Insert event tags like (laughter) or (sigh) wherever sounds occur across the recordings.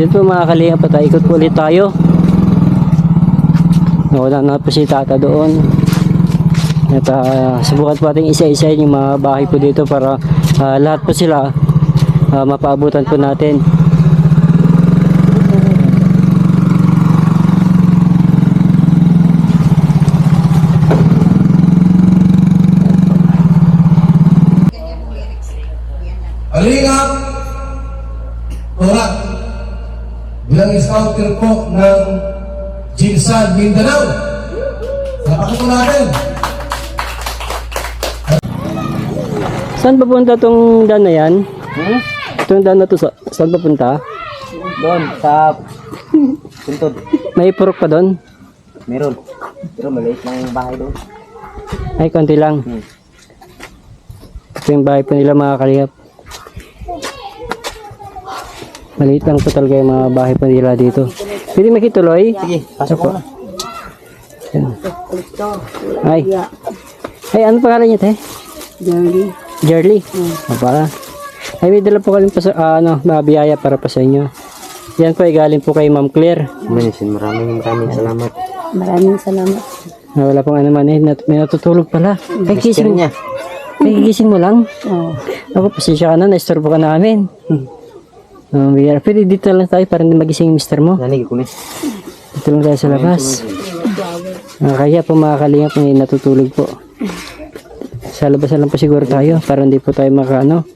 Yun po mga kalinga pa tayo. Ikot po ulit tayo. Nawala na po si tata doon. At ah, subukan po ating isa-isa yung mga bahay po dito para ah, lahat po sila ah, mapaabutan po natin. Alingap Torat bilang scouter po ng Jinsan Mindanao. Sapakin po natin. Saan papunta tong daan na yan? Hmm? Itong daan na to, sa- saan papunta? Doon, sa puntod. May purok pa doon? Meron. Pero maliit lang yung bahay doon. Ay, konti lang. Hmm. Ito yung bahay po nila mga kalingap. Maliit lang po talaga yung mga bahay po nila dito. Pwede makituloy? Sige, pasok ko na. Yan. Ay. Ay, ano pangalan niya, te? Jerry. Jerly. Hmm. para. Ay, may dala po kami pa sa, ah, ano, mga biyaya para pa sa inyo. Yan po ay galing po kay Ma'am Claire. Manisin, maraming maraming salamat. Maraming salamat. Na wala pong ano man eh, nat- may natutulog pala. Ay, Mister gising, niya. ay, gising mo lang. Oh. Ako, pasensya ka na, naistorbo ka namin. Hmm. Um, biyara. Pwede dito lang tayo para hindi magising yung mister mo. Nanig ko ni. Dito lang tayo sa labas. Ah, kaya po mga kalingap may natutulog po. Sa labas na lang po siguro tayo para hindi po tayo makaano.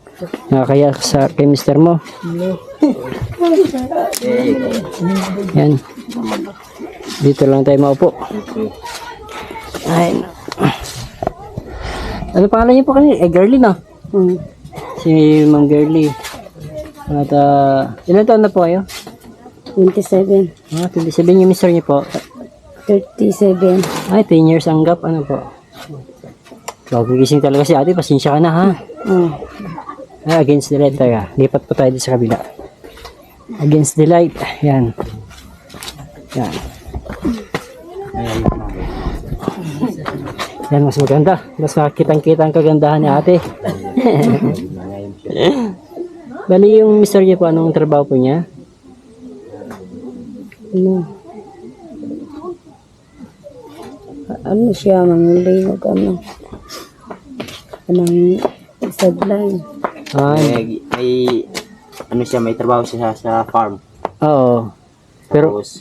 Ah, kaya sa kay mister mo. Yan. Dito lang tayo maupo. Ay. Ano pangalan niyo po kanina? Eh, Girly na. Mm. Si Ma'am Girly. At ah, ilan taon na po kayo? 27. Ah, 27 yung mister niyo po. 37. Ay, 10 years ang gap. Ano po? So, gigising talaga si ate. Pasensya ka na ha. Oh. Ah, against the light tayo. Lipat po tayo sa kabila. Against the light. Yan. Yan. Yan, mas maganda. Mas makikitang-kita ang kagandahan ni ate. (laughs) Bali yung mister niya po, anong trabaho po niya? Ano? Ano siya, manguli o ano? Anong sideline? Ay, May, may, ano siya, may trabaho siya sa farm. oo. Pero- Tapos,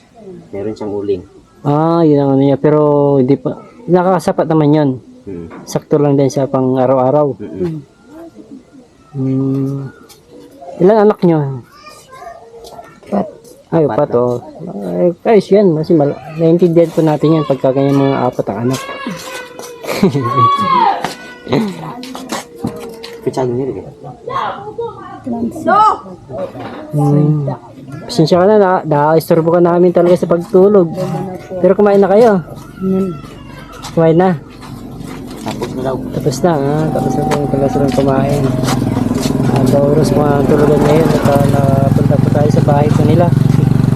meron siyang uling. Ah, yun ang ano niya. Pero hindi pa, nakakasapat naman yun. Hmm. Sakto lang din sa pang araw-araw. Mm-mm. Hmm. Ilan anak nyo? Pat. Ay, Apat oh. Ay, ayos yan. Kasi mal- naiintindihan po natin yan pagka ganyan mga apat ang anak. (laughs) Kutsag niya rin. Hmm. Pasensya ka na, na nakakistorbo ka namin talaga sa pagtulog. Pero kumain na kayo. Kumain na. Tapos na daw. Tapos na, ah. Tapos na po silang kumain. Uh, oras mga tulugan ngayon at uh, napunta po tayo sa bahay po nila.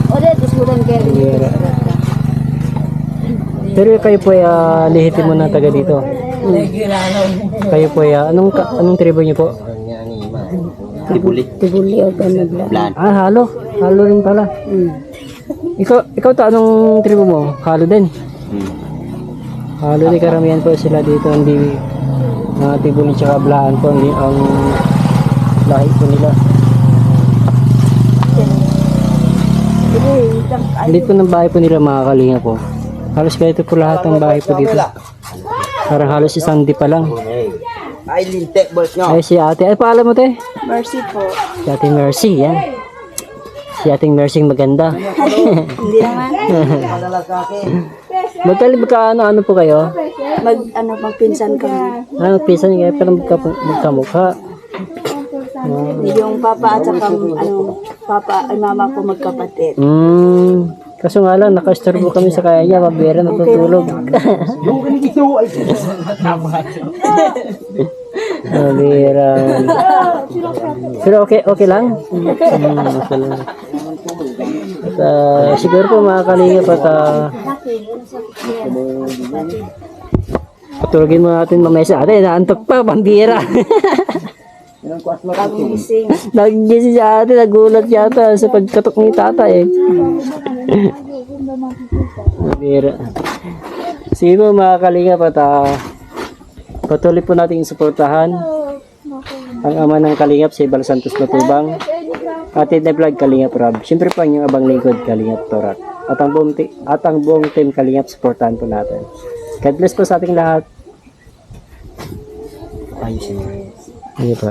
Ode, tusulan kayo. Bihira. Pero kayo po ay uh, lihitimo na taga dito. Kayo po ay ah, anong ka- anong tribo niyo po? Tibuli. Tibuli o bla. Plan. Ah, halo. Halo rin pala. Mm. Ikaw ikaw ta anong tribo mo? Halo din. Hmm. Halo din karamihan po sila dito hindi mga tibuli tsaka blaan po hindi ang lahi po nila. Hindi po ng bahay po nila mga kalinga po. Halos ganito po lahat ng bahay po dito. Parang halos isang di pa lang. Ay, lintek, boss nyo. Ay si ate, ay paalam mo te? Mercy po. Si ating Mercy, yan. Si ating Mercy maganda. (laughs) Hindi naman. Magkali magkaano ano po kayo? Mag, ano, magpinsan kami. Ah, pisan kayo pero magka, magkamukha. Yung papa at saka, ano, papa ay mama ko magkapatid. Hmm. Kaso nga lang, nakasturbo kami sa kaya niya, mabira natutulog. Mabira. Pero okay, okay lang? Hmm, okay lang. At, ah, siguro po mga kalingap at uh, patulogin mo natin mamaya sa atin, naantok pa, pambira. (laughs) Bagong gising. Nagising si ate, nagulat yata sa pagkatok ni tata eh. Bira. Sige po mga kalingap at ah, patuloy po natin suportahan ang ama ng kalingap si Ibal Santos Matubang at the vlog Kalingap Rob. Siyempre po ang inyong abang lingkod Kalingap Torak. At ang buong, at ang buong team Kalingap suportahan po natin. God bless po sa ating lahat. Ayusin mo. Sige po.